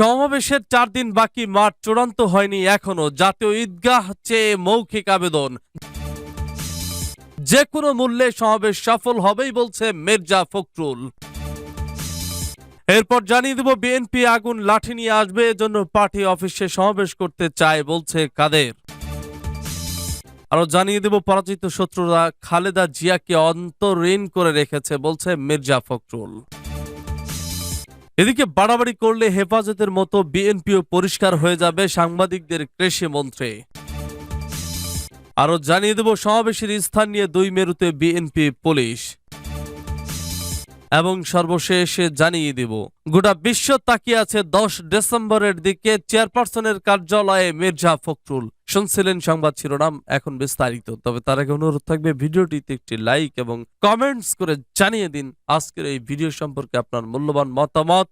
সমাবেশের চার দিন বাকি, মাঠ চূড়ান্ত হয়নি এখনও। জাতীয় ঈদগাহ চেয়ে মৌখিক আবেদন। যে কোনো মূল্যে সমাবেশ সফল হবেই বলছে মির্জা ফখরুল। এরপর জানিয়ে দেব, বিএনপি আগুন লাঠি নিয়ে আসবে, এজন্য পার্টি অফিসে সমাবেশ করতে চায় বলছে কাদের। আরও জানিয়ে দেব, পরাজিত শত্রুরা খালেদা জিয়াকে অন্তরীণ করে রেখেছে বলছে মির্জা ফখরুল। এদিকে বাড়াবাড়ি করলে হেফাজতের মতো বিএনপিও পরিষ্কার হয়ে যাবে সাংবাদিকদের কৃষি মন্ত্রী। আরও জানিয়ে দেব, সমাবেশের স্থান নিয়ে দুই মেরুতে বিএনপি পুলিশ। এবং সর্বশেষ জানিয়ে দিব, গোটা বিশ্ব তাকিয়ে আছে দশ ডিসেম্বরের দিকে চেয়ারপারসনের কার্যালয়ে মির্জা ফখরুল। শুনছিলেন সংবাদ শিরোনাম, এখন বিস্তারিত। তবে তার আগে অনুরোধ থাকবে ভিডিওটিতে একটি লাইক এবং কমেন্টস করে জানিয়ে দিন আজকের এই ভিডিও সম্পর্কে আপনার মূল্যবান মতামত।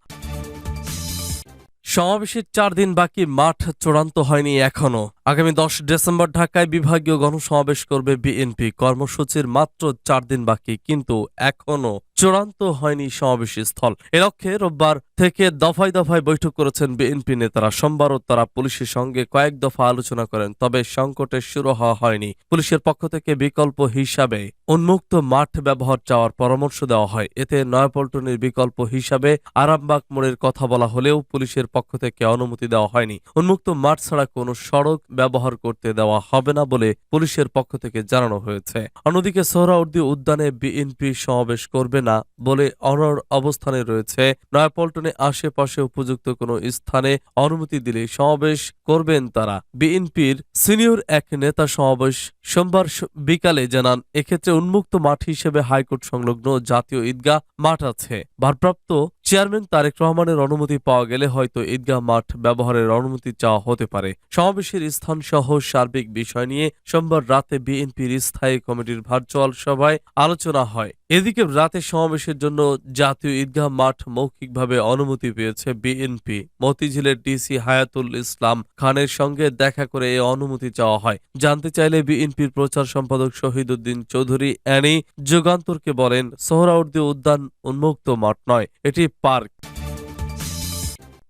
সমাবেশের চার দিন বাকি, মাঠ চূড়ান্ত হয়নি এখনও। আগামী দশ ডিসেম্বর ঢাকায় বিভাগীয় গণসমাবেশ করবে বিএনপি। কর্মসূচির মাত্র চার দিন বাকি, কিন্তু এখনও চূড়ান্ত হয়নি সমাবেশ স্থল এ লক্ষ্যে রোববার থেকে দফায় দফায় বৈঠক করেছেন বিএনপি নেতারা। সোমবারও তারা পুলিশের সঙ্গে কয়েক দফা আলোচনা করেন, তবে সংকটের শুরু হওয়া হয়নি। পুলিশের পক্ষ থেকে বিকল্প হিসাবে উন্মুক্ত মাঠ ব্যবহার চাওয়ার পরামর্শ দেওয়া হয়। এতে নয়াপল্টনের বিকল্প হিসাবে আরামবাগ মোড়ের কথা বলা হলেও পুলিশের পক্ষ থেকে অনুমতি দেওয়া হয়নি। উন্মুক্ত মাঠ ছাড়া কোনো সড়ক ব্যবহার করতে দেওয়া হবে না বলে পুলিশের পক্ষ থেকে জানানো হয়েছে। অন্যদিকে সোহরাউদ্দি উদ্যানে বিএনপি সমাবেশ করবে না বলে অনর অবস্থানে রয়েছে। নয়াপল্টনে আশেপাশে উপযুক্ত কোনো স্থানে অনুমতি দিলে সমাবেশ করবেন তারা। বিএনপির সিনিয়র এক নেতা সমাবেশ সোমবার বিকালে জানান, এক্ষেত্রে উন্মুক্ত মাঠ হিসেবে হাইকোর্ট সংলগ্ন জাতীয় ঈদগাহ মাঠ আছে। ভারপ্রাপ্ত চেয়ারম্যান তারেক রহমানের অনুমতি পাওয়া গেলে হয়তো ঈদগাহ মাঠ ব্যবহারের অনুমতি চাওয়া হতে পারে। সমাবেশের স্থান সহ সার্বিক বিষয় নিয়ে সোমবার রাতে বিএনপির স্থায়ী কমিটির ভার্চুয়াল সভায় আলোচনা হয়। এদিকে রাতে সমাবেশের জন্য জাতীয় ঈদগাহ মাঠ মৌখিকভাবে অনুমতি পেয়েছে বিএনপি। মতিঝিলের ডিসি হায়াতুল ইসলাম খানের সঙ্গে দেখা করে এই অনুমতি চাওয়া হয়। জানতে চাইলে বিএনপির প্রচার সম্পাদক শহীদুদ্দিন চৌধুরী অ্যানি যুগান্তরকে বলেন সোহরাউদ্দি উদ্যান উন্মুক্ত মাঠ নয়, এটি Parque.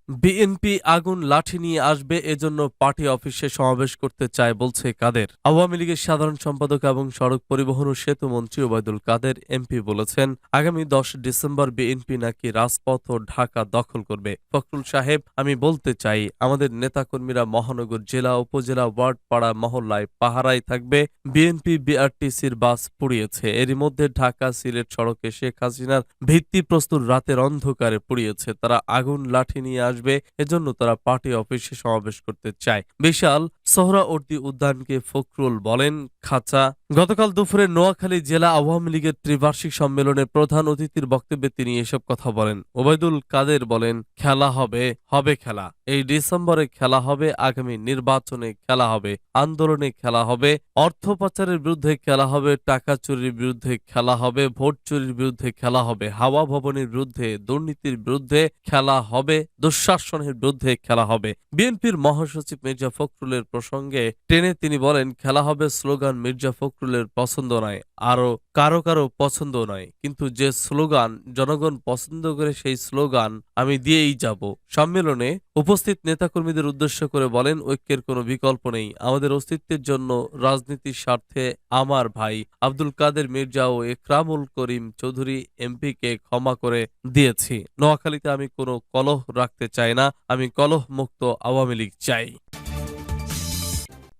বিএনপি আগুন লাঠি নিয়ে আসবে, এজন্য পার্টি অফিসে সমাবেশ করতে চায়, বলছে কাদের। আওয়ামী লীগের সাধারণ সম্পাদক এবং সড়ক পরিবহন ও সেতু মন্ত্রী ওবায়দুল কাদের, এমপি বলেছেন, আগামী দশ ডিসেম্বর বিএনপি নাকি রাজপথ ও ঢাকা দখল করবে। ফখরুল সাহেব, আমি বলতে চাই, আমাদের নেতাকর্মীরা মহানগর জেলা, উপজেলা ওয়ার্ড পাড়া মহল্লায় পাহারায় থাকবে। বিএনপি বিআরটিসির বাস পুড়িয়েছে, এরই মধ্যে ঢাকা সিলেট সড়কে শেখ হাসিনার ভিত্তিপ্রস্তুর রাতের অন্ধকারে পুড়িয়েছে, তারা আগুন লাঠি নিয়ে আসবে। এজন্য তারা পার্টি অফিসে সমাবেশ করতে চায়। বিশাল সোহরাওয়ার্দী উদ্যানকে ফখরুল বলেন, খাঁচা। গতকাল দুপুরে নোয়াখালী জেলা আওয়ামী লীগের ত্রিবার্ষিক সম্মেলনে প্রধান অতিথির বক্তব্যে তিনি এসব কথা বলেন। ওবায়দুল কাদের বলেন, খেলা হবে হবে খেলা। এই ডিসেম্বরে খেলা হবে, আগামী নির্বাচনে খেলা হবে, আন্দোলনে খেলা হবে, অর্থ পাচারের বিরুদ্ধে খেলা হবে, টাকা চুরির বিরুদ্ধে খেলা হবে, ভোট চুরির বিরুদ্ধে খেলা হবে, হাওয়া ভবনের বিরুদ্ধে, দুর্নীতির বিরুদ্ধে খেলা হবে, দুঃশাসনের বিরুদ্ধে খেলা হবে। বিএনপির মহাসচিব মির্জা ফখরুলের প্রসঙ্গে টেনে তিনি বলেন, খেলা হবে স্লোগান মির্জা ফখরুলের পছন্দ নয়, আরও কারও কারও পছন্দ নয়। কিন্তু যে স্লোগান জনগণ পছন্দ করে সেই স্লোগান আমি দিয়েই যাব। সম্মেলনে উপস্থিত নেতাকর্মীদের উদ্দেশ্য করে বলেন, ঐক্যের কোনো বিকল্প নেই। আমাদের অস্তিত্বের জন্য রাজনীতির স্বার্থে আমার ভাই আব্দুল কাদের মির্জা ও একরামুল করিম চৌধুরী এমপিকে ক্ষমা করে দিয়েছি। নোয়াখালীতে আমি কোনো কলহ রাখতে চাই না। আমি কলহ মুক্ত আওয়ামী লীগ চাই।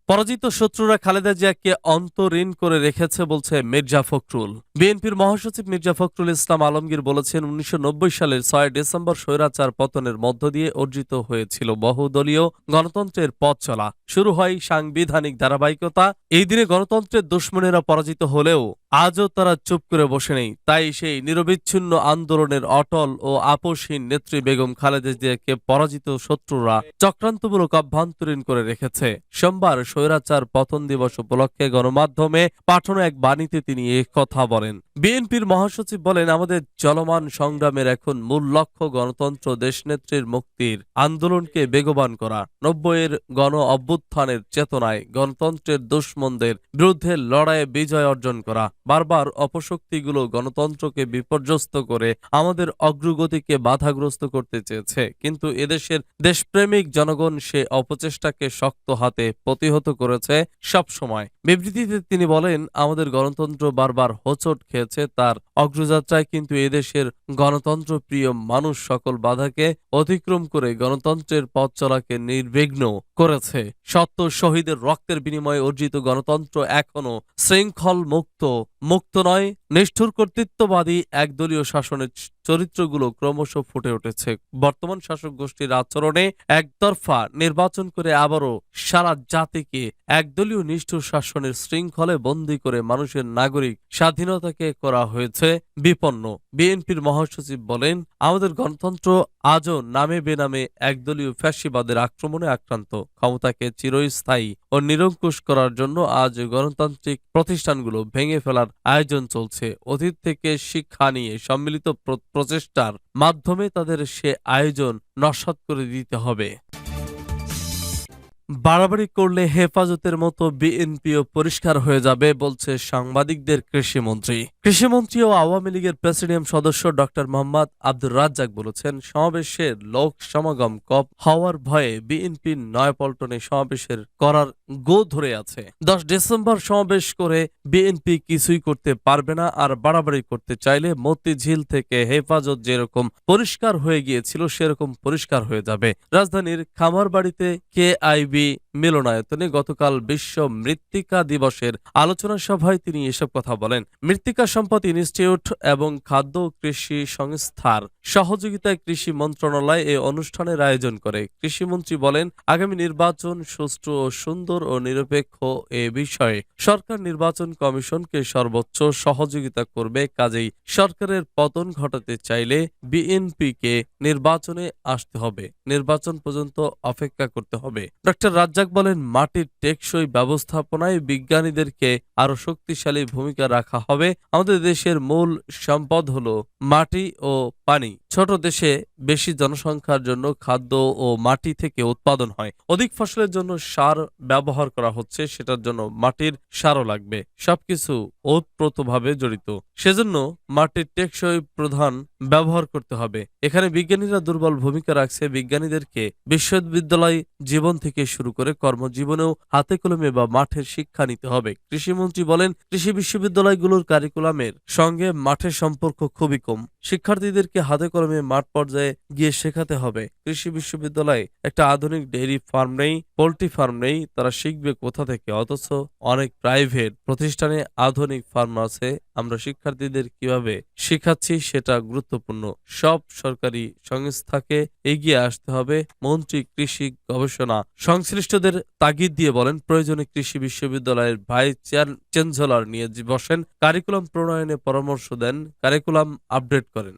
পরাজিত শত্রুরা খালেদা জিয়াকে অন্তরীণ করে রেখেছে বলছে মির্জা ফখরুল। বিএনপির মহাসচিব মির্জা ফখরুল ইসলাম আলমগীর বলেছেন, উনিশশো নব্বই সালের ছয় ডিসেম্বর স্বৈরাচার পতনের মধ্য দিয়ে অর্জিত হয়েছিল বহুদলীয় গণতন্ত্রের পথ চলা। শুরু হয় সাংবিধানিক ধারাবাহিকতা। এই দিনে গণতন্ত্রের দুশ্মনেরা পরাজিত হলেও আজও তারা চুপ করে বসে নেই। তাই সেই নিরবিচ্ছিন্ন আন্দোলনের অটল ও আপোষহীন নেত্রী বেগম খালেদা জিয়াকে পরাজিত শত্রুরা চক্রান্তমূলক অভ্যন্তরীণ করে রেখেছে। সোমবার স্বৈরাচার পতন দিবস উপলক্ষে গণমাধ্যমে পাঠানো এক বাণীতে তিনি এ কথা বলেন। বিএনপির মহাসচিব বলেন, আমাদের চলমান সংগ্রামের এখন মূল লক্ষ্য গণতন্ত্র দেশনেত্রীর মুক্তির আন্দোলনকে বেগবান করা। নব্বইয়ের গণ অভ্যুত্থানের চেতনায় গণতন্ত্রের দুশ্মনদের বিরুদ্ধে লড়াইয়ে বিজয় অর্জন করা। বারবার অপশক্তিগুলো গণতন্ত্রকে বিপর্যস্ত করে আমাদের অগ্রগতিকে বাধাগ্রস্ত করতে চেয়েছে। কিন্তু এদেশের দেশপ্রেমিক জনগণ সে অপচেষ্টাকে শক্ত হাতে প্রতিহত করেছে সবসময়। বিবৃতিতে তিনি বলেন, আমাদের গণতন্ত্র বারবার হোঁচট খেয়েছে, তার অগ্রযাত্রায় কিন্তু এদেশের গণতন্ত্র প্রিয় মানুষ সকল বাধাকে অতিক্রম করে গণতন্ত্রের পথ চলাকে নির্বিঘ্ন করেছে। সত্য শহীদের রক্তের বিনিময়ে অর্জিত গণতন্ত্র এখনও শৃঙ্খল মুক্ত মুক্ত নয় নিষ্ঠুর কর্তৃত্ববাদী একদলীয় শাসনের চরিত্রগুলো ক্রমশ ফুটে উঠেছে। বর্তমান শাসক গোষ্ঠীর আচরণে একতরফা নির্বাচন করে আবারও সারা জাতিকে একদলীয় নিষ্ঠুর শাসনের শৃঙ্খলে বন্দী করে মানুষের নাগরিক স্বাধীনতাকে করা হয়েছে বিপন্ন। বিএনপির মহাসচিব বলেন, আমাদের গণতন্ত্র আজও নামে বেনামে একদলীয় ফ্যাসিবাদের আক্রমণে আক্রান্ত। ক্ষমতাকে চিরস্থায়ী ও নিরঙ্কুশ করার জন্য আজ গণতান্ত্রিক প্রতিষ্ঠানগুলো ভেঙে ফেলার আয়োজন চলছে। অতীত থেকে শিক্ষা নিয়ে সম্মিলিত প্রচেষ্টার মাধ্যমে তাদের সে আয়োজন নস্বাত করে দিতে হবে। বাড়াবাড়ি করলে হেফাজতের মতো বিএনপিও পরিষ্কার হয়ে যাবে, বলছে সাংবাদিকদের কৃষিমন্ত্রী। কৃষিমন্ত্রী ও আওয়ামী লীগের প্রেসিডিয়াম সদস্য ডক্টর মোহাম্মদ আব্দুর রাজ্জাক বলেছেন সমাবেশের লোক সমাগম কপ হওয়ার ভয়ে বিএনপি নয়াপল্টনে সমাবেশের করার গো ধরে আছে। দশ ডিসেম্বর সমাবেশ করে বিএনপি কিছুই করতে পারবে না, আর বাড়াবাড়ি করতে চাইলে মতিঝিল থেকে হেফাজত যেরকম পরিষ্কার হয়ে গিয়েছিল, সেরকম পরিষ্কার হয়ে যাবে। রাজধানীর খামারবাড়িতে কে আইবি মিলনায়তনে গতকাল বিশ্ব মৃত্তিকা দিবসের আলোচনা সভায় তিনি এসব কথা বলেন। মৃত্তিকা সম্পদ ইনস্টিটিউট এবং খাদ্য কৃষি সংস্থার সহযোগিতায় কৃষি মন্ত্রণালয় এ অনুষ্ঠানের আয়োজন করে। কৃষিমন্ত্রী বলেন, আগামী নির্বাচন সুষ্ঠু ও সুন্দর ও নিরপেক্ষ এ বিষয়ে সরকার নির্বাচন কমিশনকে সর্বোচ্চ সহযোগিতা করবে। কাজেই সরকারের পতন ঘটাতে চাইলে বিএনপিকে নির্বাচনে আসতে হবে। নির্বাচন পর্যন্ত অপেক্ষা করতে হবে। ডক্টর রাজ্জাক বলেন, মাটির টেকসই ব্যবস্থাপনায় বিজ্ঞানীদেরকে আরও শক্তিশালী ভূমিকা রাখা হবে। আমাদের দেশের মূল সম্পদ হলো মাটি ও পানি। ছোট দেশে বেশি জনসংখ্যার জন্য খাদ্য ও মাটি থেকে উৎপাদন হয়। অধিক ফসলের জন্য সার ব্যবহার করা হচ্ছে, সেটার জন্য মাটির সারও লাগবে। সবকিছু ওতপ্রোতভাবে জড়িত। সেজন্য মাটির টেকসই প্রধান ব্যবহার করতে হবে। এখানে বিজ্ঞানীরা দুর্বল ভূমিকা রাখছে। বিজ্ঞানীদেরকে বিশ্ববিদ্যালয় জীবন থেকে শুরু করে কর্মজীবনেও হাতে কলমে বা মাঠের শিক্ষা নিতে হবে। কৃষিমন্ত্রী বলেন, কৃষি বিশ্ববিদ্যালয়গুলোর কারিকুলামের সঙ্গে মাঠের সম্পর্ক খুবই কম। শিক্ষার্থীদেরকে হাতে কলমে মাঠ পর্যায়ে গিয়ে শেখাতে হবে। কৃষি বিশ্ববিদ্যালয়ে একটা আধুনিক ডেইরি ফার্ম নেই, পোল্ট্রি ফার্ম নেই, তারা শিখবে কোথা থেকে? অথচ অনেক প্রাইভেট প্রতিষ্ঠানে আধুনিক ফার্ম আছে। আমরা শিক্ষার্থীদের কীভাবে শেখাচ্ছি সেটা গুরুত্বপূর্ণ। সব সরকারি সংস্থাকে এগিয়ে আসতে হবে। মন্ত্রী কৃষি গবেষণা সংশ্লিষ্টদের তাগিদ দিয়ে বলেন, প্রয়োজনে কৃষি বিশ্ববিদ্যালয়ের ভাইস চ্যান্সেলর নিয়ে বসেন। কারিকুলাম প্রণয়নে পরামর্শ দেন, কারিকুলাম আপডেট করেন।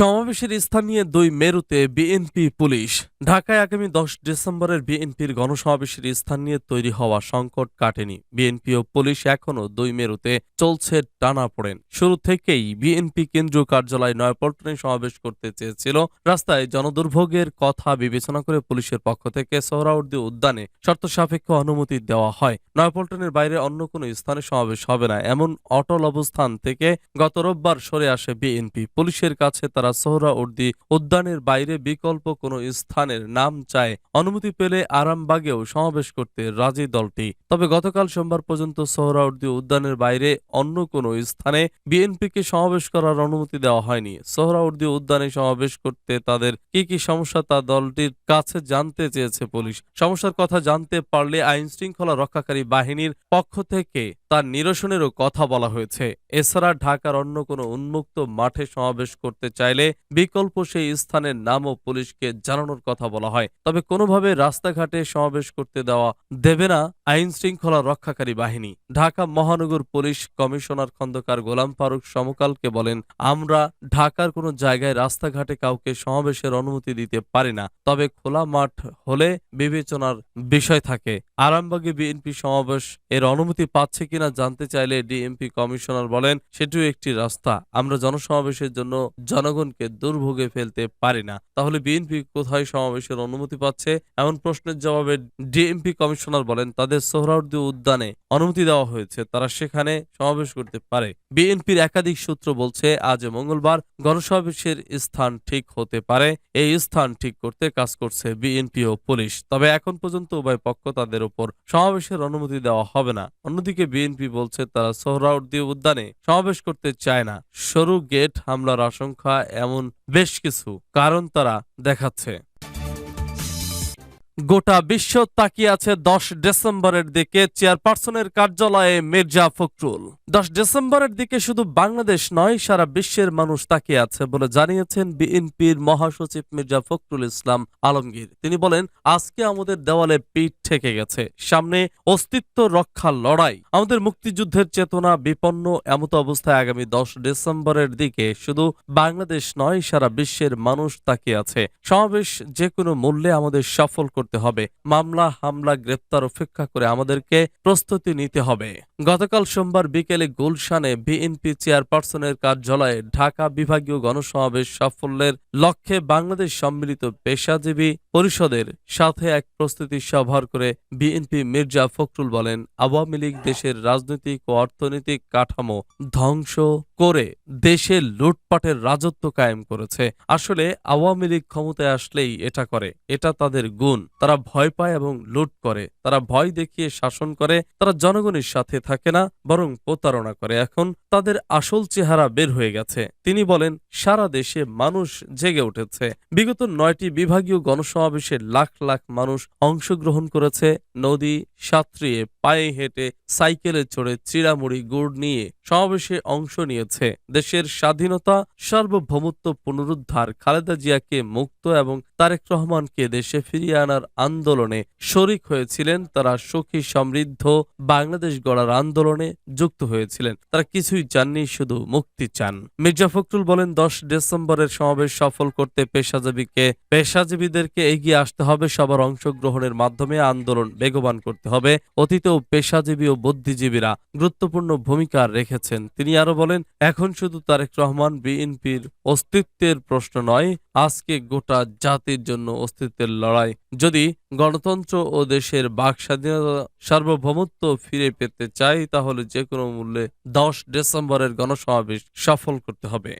সমাবেশের স্থানীয় নিয়ে দুই মেরুতে বিএনপি পুলিশ। ঢাকায় আগামী দশ ডিসেম্বরের বিএনপির গণসমাবেশের স্থান নিয়ে তৈরি হওয়া সংকট কাটেনি। বিএনপি ও পুলিশ এখনও দুই মেরুতে চলছে টানা পড়েন। শুরু থেকেই বিএনপি কেন্দ্রীয় কার্যালয় নয়াপল্টনে সমাবেশ করতে চেয়েছিল। রাস্তায় জনদুর্ভোগের কথা বিবেচনা করে পুলিশের পক্ষ থেকে সোহরাউদ্দি উদ্যানে শর্ত সাপেক্ষ অনুমতি দেওয়া হয়। নয়াপল্টনের বাইরে অন্য কোনো স্থানে সমাবেশ হবে না। এমন অটল অবস্থান থেকে গত রোববার সরে আসে বিএনপি। পুলিশের কাছে তারা সোহরাউদ্দি উদ্যানের বাইরে বিকল্প কোনো স্থানের নাম চায় অনুমতি পেলে আরামবাগেও সমাবেশ করতে রাজি দলটি। তবে গতকাল সোমবার পর্যন্ত সোহরাউদ্দি উদ্যানের বাইরে অন্য কোনো স্থানে বিএনপিকে সমাবেশ করার অনুমতি দেওয়া হয়নি। সোহরাউদ্দি উদ্যানে সমাবেশ করতে তাদের কি কি সমস্যা তা দলটির কাছে জানতে চেয়েছে পুলিশ। সমস্যার কথা জানতে পারলে আইন শৃঙ্খলা রক্ষাকারী বাহিনীর পক্ষ থেকে তার নিরসনেরও কথা বলা হয়েছে। এছাড়া ঢাকার অন্য কোনো উন্মুক্ত মাঠে সমাবেশ করতে চাইলে বিকল্প সেই স্থানের নামও পুলিশকে জানানোর কথা বলা হয়। তবে কোনোভাবে রাস্তাঘাটে সমাবেশ করতে দেওয়া দেবে না আইন শৃঙ্খলা রক্ষাকারী বাহিনী। ঢাকা মহানগর পুলিশ কমিশনার খন্দকার গোলাম ফারুক সমকালকে বলেন, আমরা ঢাকার কোনো জায়গায় রাস্তাঘাটে কাউকে সমাবেশের অনুমতি দিতে পারি না। তবে খোলা মাঠ হলে বিবেচনার বিষয় থাকে। আরামবাগে বিএনপি সমাবেশ, এর অনুমতি পাচ্ছে কিনা জানতে চাইলে ডিএমপি কমিশনার বলেন, সেটিও একটি রাস্তা। আমরা জনসমাবেশের জন্য জনগণকে দুর্ভোগে ফেলতে পারি না। তাহলে বিএনপি কোথায় সমাবেশের অনুমতি পাচ্ছে? এমন প্রশ্নের জবাবে ডিএমপি কমিশনার বলেন, তাদের সোহরাউদ্দী উদ্যানে অনুমতি দেওয়া হয়েছে, তারা সেখানে সমাবেশ করতে পারে। বিএনপির একাধিক সূত্র বলছে, আজ মঙ্গলবার গণসমাবেশের স্থান ঠিক হতে পারে, এই স্থান ঠিক করতে কাজ করছে বিএনপি ও পুলিশ। তবে এখন পর্যন্ত উভয় পক্ষ তাদের উপর সমাবেশের অনুমতি দেওয়া হবে না। অন্যদিকে বিএনপি বলছে, তারা সোহরাউদ্দি উদ্যানে সমাবেশ করতে চায় না। সরু গেট হামলার আশঙ্কা এমন বেশ কিছু কারণ তারা দেখাচ্ছে। গোটা বিশ্ব তাকিয়ে আছে দশ ডিসেম্বরের দিকে চেয়ারপারসনের কার্যালয়ে মির্জা ফখরুল। দশ ডিসেম্বরের দিকে শুধু বাংলাদেশ নয়, সারা বিশ্বের মানুষ তাকিয়ে আছে বলে জানিয়েছেন বিএনপির মহাসচিব মির্জা ফখরুল ইসলাম আলমগীর। তিনি বলেন, আজকে আমাদের দেওয়ালে পিঠ ঠেকে গেছে, সামনে অস্তিত্ব রক্ষা লড়াই। আমাদের মুক্তিযুদ্ধের চেতনা বিপন্ন, এমত অবস্থায় আগামী দশ ডিসেম্বরের দিকে শুধু বাংলাদেশ নয়, সারা বিশ্বের মানুষ তাকিয়ে আছে। সমাবেশ যে কোনো মূল্যে আমাদের সফল করতে হবে। মামলা, হামলা, গ্রেপ্তার উপেক্ষা করে আমাদেরকে প্রস্তুতি নিতে হবে। গতকাল সোমবার বিকেলে গুলশানে বিএনপি চেয়ারপারসনের কার্যালয়ে ঢাকা বিভাগীয় গণসমাবেশ সাফল্যের লক্ষ্যে বাংলাদেশ সম্মিলিত পেশাজীবী পরিষদের সাথে এক প্রস্তুতি সভার করে বিএনপি মির্জা ফখরুল বলেন, আওয়ামী লীগ দেশের রাজনৈতিক ও অর্থনৈতিক কাঠামো ধ্বংস করে দেশে লুটপাটের রাজত্ব কায়েম করেছে। আসলে আওয়ামী লীগ ক্ষমতায় আসলেই এটা করে। এটা তাদের গুণ। তারা ভয় পায় এবং লুট করে। তারা ভয় দেখিয়ে শাসন করে। তারা জনগণের সাথে থাকে না, বরং প্রতারণা করে। এখন তাদের আসল চেহারা বের হয়ে গেছে। তিনি বলেন, সারা দেশে মানুষ জেগে উঠেছে। বিগত নয়টি বিভাগীয় গণসমাবেশে লাখ লাখ মানুষ অংশগ্রহণ করেছে। নদী, সাঁতরিয়ে পায়ে হেঁটে সাইকেলে চড়ে চিড়ামুড়ি, গুড় নিয়ে সমাবেশে অংশ নিয়েছে। দেশের স্বাধীনতা, সার্বভৌমত্ব পুনরুদ্ধার খালেদা জিয়াকে মুক্ত এবং তারেক রহমানকে দেশে ফিরিয়ে আনার আন্দোলনে শরিক হয়েছিলেন। তারা সুখী সমৃদ্ধ বাংলাদেশ গড়ার আন্দোলনে যুক্ত হয়েছিলেন। তারা কিছুই চাননি, শুধু মুক্তি চান। মির্জা ফখরুল বলেন, দশ ডিসেম্বরের সমাবেশ সফল করতে পেশাজীবীকে, পেশাজীবীদেরকে এগিয়ে আসতে হবে। সবার অংশগ্রহণের মাধ্যমে আন্দোলন বেগবান করতে হবে। অতীতেও পেশাজীবী ও বুদ্ধিজীবীরা গুরুত্বপূর্ণ ভূমিকা রেখেছেন। তিনি আরও বলেন, এখন শুধু তারেক রহমান বিএনপির অস্তিত্বের প্রশ্ন নয়, আজকে গোটা জাতির জন্য অস্তিত্বের লড়াই। যদি গণতন্ত্র ও দেশের বাক স্বাধীনতা সার্বভৌমত্ব ফিরে পেতে চাই, তাহলে যে কোনো মূল্যে দশ ডিসেম্বরের গণসমাবেশ সফল করতে হবে।